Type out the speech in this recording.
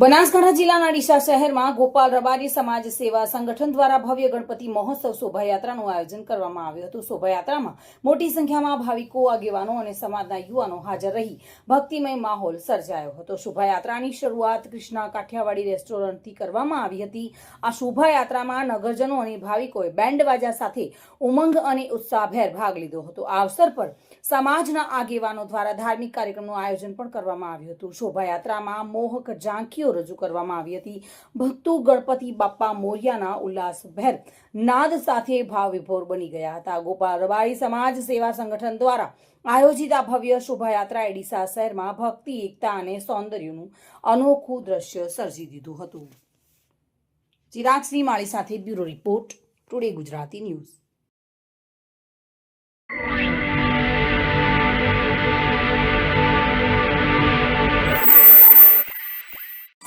બનાસકાંઠા જિલ્લાના ડીસા શહેરમાં ગોપાલ રબારી સમાજ સેવા સંગઠન દ્વારા ભવ્ય ગણપતિ મહોત્સવ શોભાયાત્રાનું આયોજન કરવામાં આવ્યું હતું. શોભાયાત્રામાં મોટી સંખ્યામાં ભાવિકો, આગેવાનો અને સમાજના યુવાનો હાજર રહી. ભક્તિમય માહોલ સર્જાયો હતો. શોભાયાત્રાની શરૂઆત કૃષ્ણા કાઠિયાવાડી રેસ્ટોરન્ટથી કરવામાં આવી હતી. આ શોભાયાત્રામાં નગરજનો અને ભાવિકોએ બેન્ડવાજા સાથે ઉમંગ અને ઉત્સાહભેર ભાગ લીધો હતો. આ અવસર પર સમાજના આગેવાનો દ્વારા ધાર્મિક કાર્યક્રમનું આયોજન પણ કરવામાં આવ્યું હતું. શોભાયાત્રામાં મોહક ઝાંખીઓ રજૂ કરવામાં આવી હતી. ભક્તો ગણપતિ બાપ્પા મોરિયાના ઉલ્લાસભેર નાદ સાથે ભાવ વિભોર બની ગયા હતા. ગોપાલ રબારી સમાજ સેવા સંગઠન દ્વારા આયોજિત આ ભવ્ય શોભાયાત્રા એડિસા શહેરમાં ભક્તિ, એકતા અને સૌંદર્યનું અનોખું દ્રશ્ય સર્જી દીધું હતું. ચિરાગસિંહ માળી સાથે bureau report, today Gujarati news.